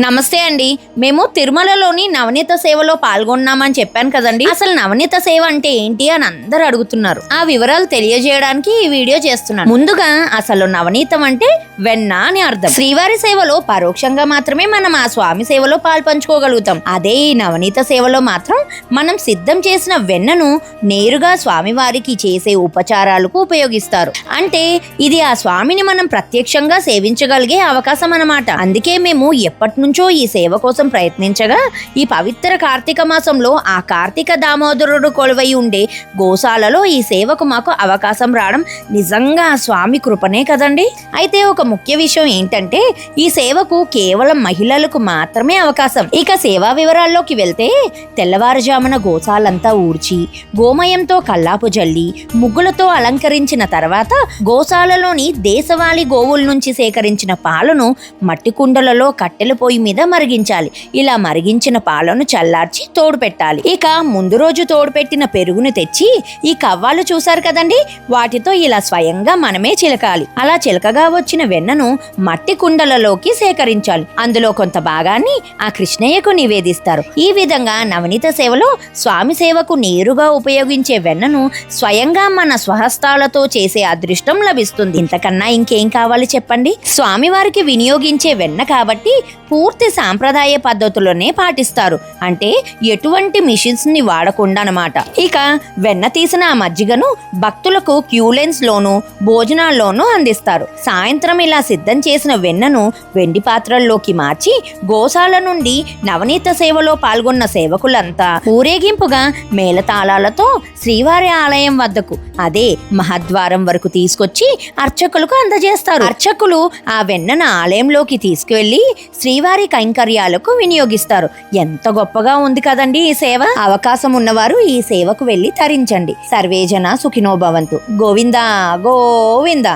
నమస్తే అండి. మేము తిరుమలలోని నవనీత సేవలో పాల్గొన్నామని చెప్పాను కదండి. అసలు నవనీత సేవ అంటే ఏంటి అని అందరూ అడుగుతున్నారు. ఆ వివరాలు తెలియజేయడానికి ఈ వీడియో చేస్తున్నాను. ముందుగా అసలు నవనీతం అంటే వెన్న అని అర్థం. శ్రీవారి సేవలో పరోక్షంగా మాత్రమే మనం ఆ స్వామి సేవలో పాల్పంచుకోగలుగుతాం. అదే ఈ నవనీత సేవలో మాత్రం మనం సిద్ధం చేసిన వెన్నను నేరుగా స్వామివారికి చేసే ఉపచారాలకు ఉపయోగిస్తారు. అంటే ఇది ఆ స్వామిని మనం ప్రత్యక్షంగా సేవించగలిగే అవకాశం అన్నమాట. అందుకే మేము ఎప్పటి నుంచో ఈ సేవ కోసం ప్రయత్నించగా ఈ పవిత్ర కార్తీక మాసంలో ఆ కార్తీక దామోదరుడు కొలువై ఉండే గోశాలలో ఈ సేవకు మాకు అవకాశం రావడం నిజంగా స్వామి కృపనే కదండి. అయితే ఒక ముఖ్య విషయం ఏంటంటే ఈ సేవకు కేవలం మహిళలకు మాత్రమే అవకాశం. ఇక సేవా వివరాల్లోకి వెళ్తే తెల్లవారుజామున గోశాలంతా ఊడ్చి గోమయంతో కల్లాపు జల్లి ముగ్గులతో అలంకరించిన తర్వాత గోశాలలోని దేశవాళీ గోవుల నుంచి సేకరించిన పాలను మట్టి కుండలలో పోయి పొయ్యి మీద మరిగించాలి. ఇలా మరిగించిన పాలను చల్లార్చి తోడు పెట్టాలి. ఇక ముందు రోజు తోడు పెట్టిన పెరుగును తెచ్చి ఈ కవ్వాలు చూశారు కదండి? వాటితో ఇలా స్వయంగా మనమే చిలకాలి. అలా చిలకగా వచ్చిన వెన్నను మట్టి కుండలలోకి సేకరించాలి. అందులో కొంత భాగాన్ని ఆ కృష్ణయ్యకు నివేదిస్తారు. ఈ విధంగా నవనీత సేవలో స్వామి సేవకు నేరుగా ఉపయోగించే వెన్నను స్వయంగా మన స్వహస్తాలతో చేసే అదృష్టం లభిస్తుంది. ఇంతకన్నా ఇంకేం కావాలి చెప్పండి? స్వామివారికి వినియోగించే వెన్న కాబట్టి పూర్తి సాంప్రదాయ పద్ధతులనే పాటిస్తారు. అంటే ఎటువంటి మిషన్స్ని వాడకుండా అన్నమాట ఇక వెన్న తీసిన ఆ మజ్జిగను భక్తులకు క్యూలెన్స్ లోను భోజనాల్లోనూ అందిస్తారు. సాయంత్రం ఇలా సిద్ధం చేసిన వెన్నను వెండి పాత్రల్లోకి మార్చి గోశాల నుండి నవనీత సేవలో పాల్గొన్న సేవకులంతా ఊరేగింపుగా మేళతాళాలతో శ్రీవారి ఆలయం వద్దకు అదే మహద్వారం వరకు తీసుకొచ్చి అర్చకులకు అందజేస్తారు. అర్చకులు ఆ వెన్నను ఆలయంలోకి తీసుకువెళ్ళి శ్రీవారి కైంకర్యాలకు వినియోగిస్తారు. ఎంత గొప్పగా ఉంది కదండి ఈ సేవ? అవకాశం ఉన్నవారు ఈ సేవకు వెళ్ళి తరించండి. సర్వేజన సుఖినోభవంతు గోవిందా గోవిందా.